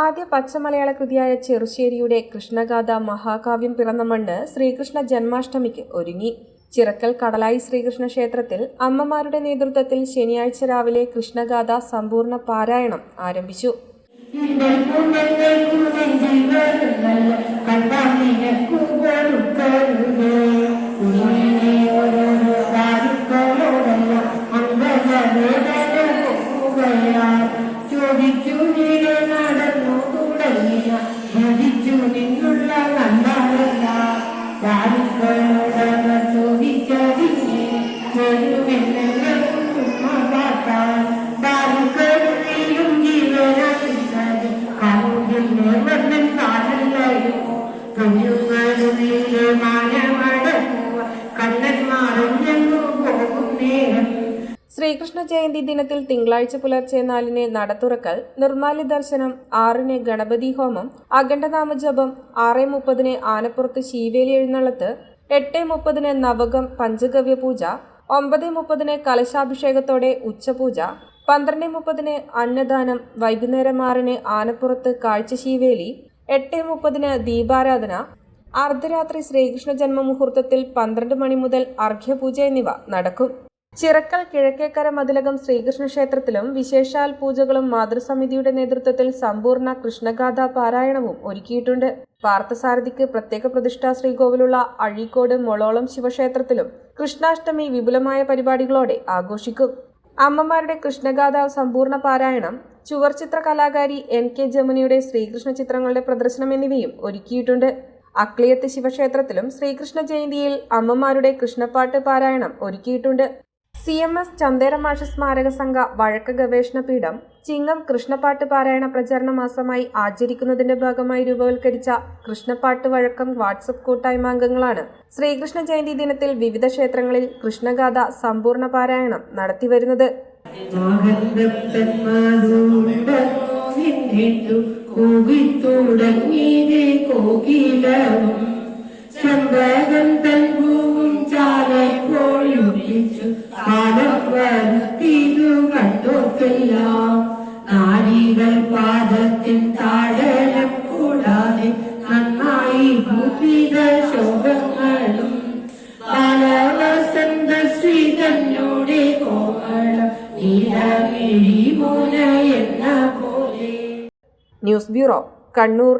ആദ്യ പച്ചമലയാള കൃതിയായ ചെറുശ്ശേരിയുടെ കൃഷ്ണഗാഥ മഹാകാവ്യം പിറന്ന മണ്ണ് ശ്രീകൃഷ്ണ ജന്മാഷ്ടമിക്ക് ഒരുങ്ങി. ചിറക്കൽ കടലായി ശ്രീകൃഷ്ണ ക്ഷേത്രത്തിൽ അമ്മമാരുടെ നേതൃത്വത്തിൽ ശനിയാഴ്ച രാവിലെ കൃഷ്ണഗാഥ സമ്പൂർണ പാരായണം ആരംഭിച്ചു. ശ്രീകൃഷ്ണ ജയന്തി ദിനത്തിൽ തിങ്കളാഴ്ച പുലർച്ചെ നാലിന് നട തുറക്കൽ നിർമാല്യ ദർശനം ആറിന് ഗണപതി ഹോമം അഖണ്ഡനാമജപം ആറ് മുപ്പതിന് ആനപ്പുറത്ത് ശീവേലി എഴുന്നള്ളത്ത് എട്ട് മുപ്പതിന് നവകം പഞ്ചഗവ്യ പൂജ ഒമ്പത് മുപ്പതിന് കലശാഭിഷേകത്തോടെ ഉച്ചപൂജ പന്ത്രണ്ട് മുപ്പതിന് അന്നദാനം വൈകുന്നേരം ആറിന് ആനപ്പുറത്ത് കാഴ്ച ശീവേലി എട്ട് മുപ്പതിന് ദീപാരാധന അർദ്ധരാത്രി ശ്രീകൃഷ്ണ ജന്മ മുഹൂർത്തത്തിൽ പന്ത്രണ്ട് മണി മുതൽ അർഘ്യപൂജ എന്നിവ നടക്കും. ചിറക്കൽ കിഴക്കേക്കര മതിലകം ശ്രീകൃഷ്ണ ക്ഷേത്രത്തിലും വിശേഷാൽ പൂജകളും മാതൃസമിതിയുടെ നേതൃത്വത്തിൽ സമ്പൂർണ കൃഷ്ണഗാഥ പാരായണവും ഒരുക്കിയിട്ടുണ്ട്. പാർത്ഥസാരഥിക്ക് പ്രത്യേക പ്രതിഷ്ഠാ ശ്രീകോവിലുള്ള അഴീക്കോട് മൊളോളം ശിവക്ഷേത്രത്തിലും കൃഷ്ണാഷ്ടമി വിപുലമായ പരിപാടികളോടെ ആഘോഷിക്കും. അമ്മമാരുടെ കൃഷ്ണഗാഥ സമ്പൂർണ പാരായണം ചുവർചിത്ര കലാകാരി എൻ കെ ജമുനിയുടെ ശ്രീകൃഷ്ണ ചിത്രങ്ങളുടെ പ്രദർശനം എന്നിവയും ഒരുക്കിയിട്ടുണ്ട്. അക്ലിയത്ത് ശിവക്ഷേത്രത്തിലും ശ്രീകൃഷ്ണ ജയന്തിയിൽ അമ്മമാരുടെ കൃഷ്ണപ്പാട്ട് പാരായണം ഒരുക്കിയിട്ടുണ്ട്. സി എം എസ് ചന്ദേരമാഷ സ്മാരക സംഘ വഴക്ക ഗവേഷണ പീഠം ചിങ്ങം കൃഷ്ണപ്പാട്ട് പാരായണ പ്രചാരണ മാസമായി ആചരിക്കുന്നതിന്റെ ഭാഗമായി രൂപവൽക്കരിച്ച കൃഷ്ണപ്പാട്ട് വഴക്കം വാട്സപ്പ് കൂട്ടായ്മ അംഗങ്ങളാണ്. ശ്രീകൃഷ്ണ ജയന്തി ദിനത്തിൽ വിവിധ ക്ഷേത്രങ്ങളിൽ കൃഷ്ണഗാഥ സമ്പൂർണ പാരായണം നടത്തിവരുന്നത് കോകിലവും വരുത്തിയതു കണ്ടോക്കെല്ലാം നാരികൾ പാദത്തിൻ താഴലം കൂടാതെ നന്നായി ഭൂമിത ശോകങ്ങളും ബാലവസന്ത ശ്രീ തന്നോടെ കോമള നീലമിഴി മൂല എന്ന പോലെ. News bureau Kannur.